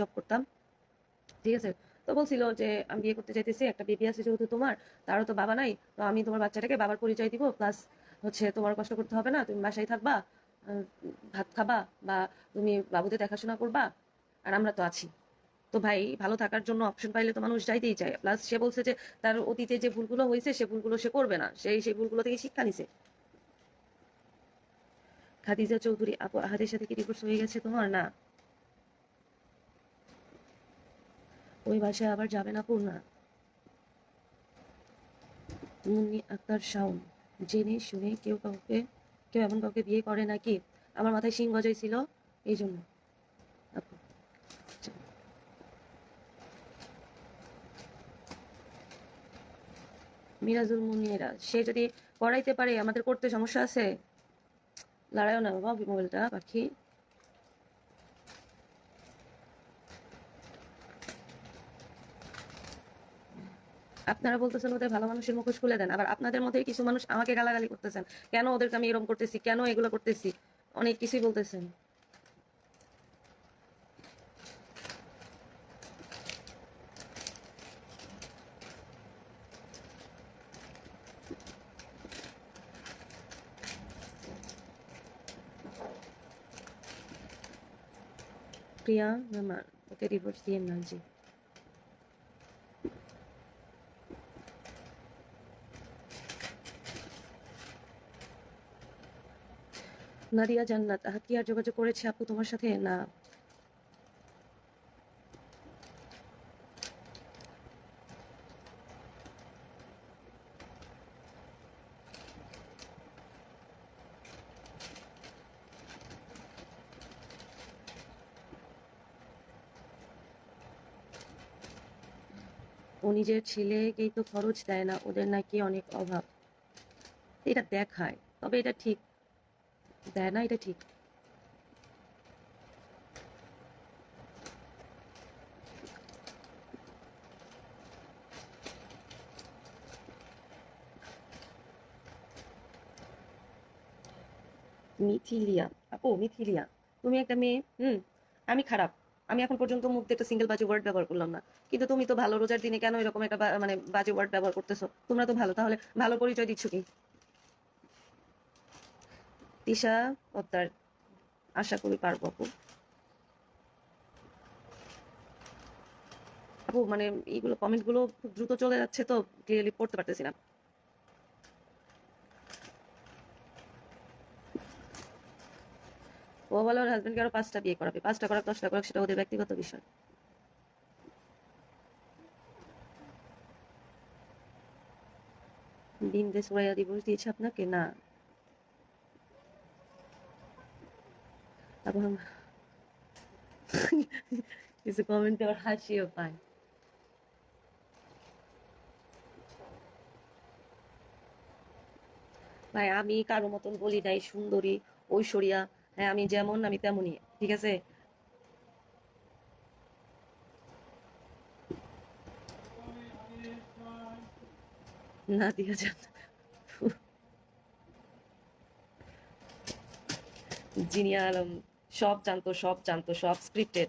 Job করতাম। ঠিক আছে? তো বলছিল যে, আমি বিয়ে করতে চাইতেছি, একটা বেবি আছে যেহেতু তোমার, তারও তো বাবা নাই, তো আমি তোমার বাচ্চাটাকে বাবার পরিচয় দিব প্লাস হচ্ছে তোমার কষ্ট করতে হবে না, তুমি বাসায় থাকবা ভাত খাবা বা তুমি বাবুদের দেখাশোনা করবা, আর আমরা তো আছি। তো ভাই, ভালো থাকার জন্য অপশন পাইলে তো মানুষ যাইতেই চায়। প্লাস সে বলছে যে, তার অতীতে যে ভুলগুলো হয়েছে, সে ভুলগুলো সে করবে না। সেই সেই ভুলগুলো থেকে শিক্ষা নিছে। খাদিজা চৌধুরী, আপু আহাদের সাথে কি ডিভোর্স হয়ে গেছে তোমার? না। ওই বাসায় আবার যাবে না পূর্ণা? মুন্নি আক্তার শাওন, জেনে শুনে কেউ কাউকে, কেউ এমন কাউকে বিয়ে করে নাকি? আমার মাথায় শিং গজাইছিল, এই জন্য। মিরাজুল মুনিরা সে যদি পড়াইতে পারে, আমাদের করতে সমস্যা আছে? লড়াইও না বাবা, মোবাইলটা, পাখি। আপনারা বলতেছেন ওদের ভালো মানুষের মুখোশ খুলে দেন, আবার আপনাদের মধ্যে কিছু মানুষ আমাকে গালাগালি করতেছেন। কেন ওদেরকে আমি এরকম করতেছি? কেন এগুলো করতেছি? অনেক কিছুই বলতেছেন। প্রিয়া ওকে ডিভোর্স দিয়ে না জি। নাদিয়া জান্নাত। কি আর যোগাযোগ করেছে আপু তোমার সাথে? না। ও নিজের ছেলেকেই তো খরচ দেয় না, ওদের নাকি অনেক অভাব। এটা দেখায়, তবে এটা ঠিক। দেয় না এটা ঠিক মিথিলিয়া আপু মিথিলিয়া তুমি একটা মেয়ে হুম আমি খারাপ আমি এখন পর্যন্ত মুখ একটা সিঙ্গেল বাজে ওয়ার্ড ব্যবহার করলাম না। কিন্তু তুমি তো ভালো রোজার দিনে কেন এরকম একটা মানে বাজে ওয়ার্ড ব্যবহার করতেছো? তোমরা তো ভালো তাহলে ভালো পরিচয় দিচ্ছ কি? তিশা পদ্মার আশা করি পারব আপু। আপু মানে এইগুলো কমেন্টগুলো খুব দ্রুত চলে যাচ্ছে তো ক্লিয়ারলি পড়তে পারতেছি না। ও বলে ওর হাজবেন্ডকে আরও পাঁচটা বিয়ে করাবে। পাঁচটা করাক, দশটা করাক, সেটা ওদের ব্যক্তিগত বিষয়। বিন্দে সুরাইয়া দিবস দিয়েছে আপনাকে? না। আম- কিছু কমেন্টে আবার হাসিও পায় ভাই, আমি কারও মতন বলি নাই, সুন্দরী, ঐশ্বরিয়া। হ্যাঁ আমি যেমন, আমি তেমনই, ঠিক আছে? না, দিয়া যান জিনিয়া আলম সব জানতো সব জানতো, সব স্ক্রিপ্টেড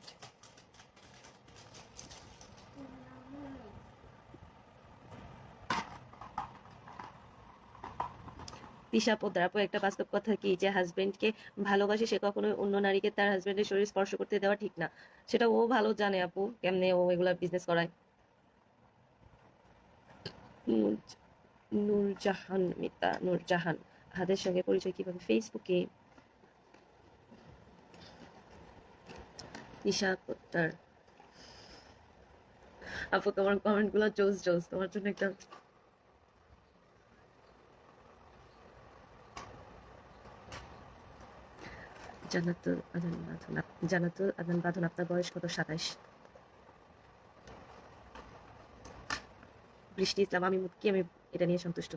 তিশা পোদ্দার, আপু, একটা বাস্তব কথা কি? যে হাজবেন্ডকে ভালোবাসে সে কখনোই অন্য নারীকে তার হাজবেন্ডের শরীর স্পর্শ করতে দেওয়া ঠিক না। সেটা ও ভালো জানে, আপু, কেমনে ও এগুলা বিজনেস করায়। নূর- নূরজাহান মিতা, নূরজাহান, হাদের সঙ্গে পরিচয় কীভাবে? ফেসবুকে তিশা পোদ্দার আপু, তোমার কমেন্টগুলো জোস জোস। তোমার জন্য একটা জান্নাতুল আদান বাঁধন জান্নাতুল আদান বাঁধন আপনার বয়স কত? সাতাইশ। বৃষ্টি ইসলাম, আমি মুক্তি, আমি এটা নিয়ে সন্তুষ্ট।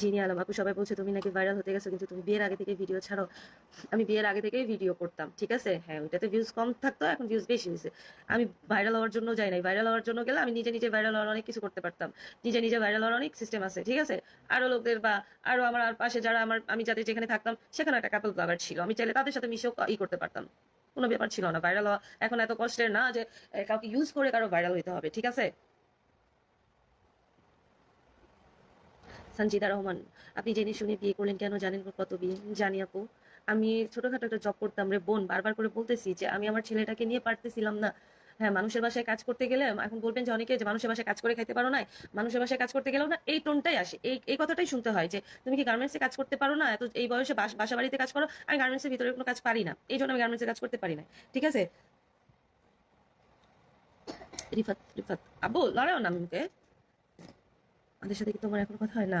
জিনি আলম। আপু সবাই বলছে, তুমি নাকি ভাইরাল হতে গেছো, কিন্তু তুমি বিয়ের আগে থেকে ভিডিও ছাড়ো। আমি বিয়ের আগে থেকেই ভিডিও করতাম, ঠিক আছে? হ্যাঁ ওইটাতে ভিউজ কম থাকতো, এখন ভিউজ বেশি হয়েছে। আমি ভাইরাল হওয়ার জন্য যাই নাই। ভাইরাল হওয়ার জন্য গেলে আমি নিজে নিজে ভাইরাল হওয়ার অনেক কিছু করতে পারতাম। নিজে নিজে ভাইরাল হওয়ার অনেক সিস্টেম আছে, ঠিক আছে? আরও লোকদের বা আরও আমার আর পাশে যারা আমার, আমি যাদের যেখানে থাকতাম, সেখানে একটা কাপল ব্লগার ছিল। আমি চাইলে তাদের সাথে মিশেও ই করতে পারতাম। কোনো ব্যাপার ছিল না। ভাইরাল হওয়া এখন এত কষ্টের না যে কাউকে ইউজ করে কারও ভাইরাল হইতে হবে, ঠিক আছে? সঞ্জিদা রহমান, আপনি জেনে শুনে বিয়ে করলেন কেন জানেন কত বিয়ে জানি আপু। আমি ছোটখাটো একটা জব করতাম রে বোন, বারবার করে বলতেছি যে আমি আমার ছেলেটাকে নিয়ে পারতেছিলাম না। হ্যাঁ মানুষের বাসায় কাজ করতে গেলে এখন বলবেন যে অনেকে যে মানুষের বাসায় কাজ করে খাইতে পারো না মানুষের বাসায় কাজ করতে গেলেও না এই টোনটাই আসে। এই এই কথাটাই শুনতে হয় যে তুমি কি গার্মেন্টসে কাজ করতে পারো না? এত এই বয়সে বাস- বাড়িতে কাজ করো, আমি গার্মেন্টসের ভিতরে কোনো কাজ পারি না। এই জন্য আমি গার্মেন্টসে কাজ করতে পারি না। ঠিক আছে? রিফাত রিফাত আব্বু লড়াও না মুখে আমাদের সাথে কি তোমার এখন কথা হয় না?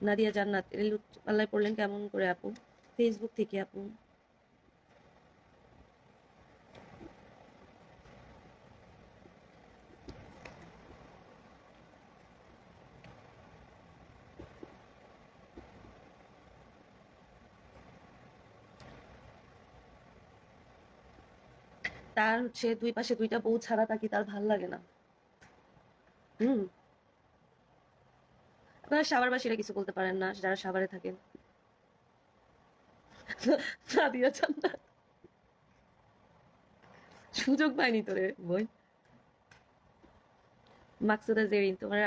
নাদিয়া জান্নাত রেলুট পাল্লায় পড়লেন কেমন করে আপু? ফেসবুক থেকে আপু। তার হচ্ছে দুই পাশে দুইটা বউ ছাড়া তাকে তার ভালো লাগে না? হুম। আপনারা সাভারবাসীরা কিছু বলতে পারেন না, যারা সাভারে থাকেন। সুযোগ পাইনি তোরে, বই। মাকসুদা জেরিন, তোমার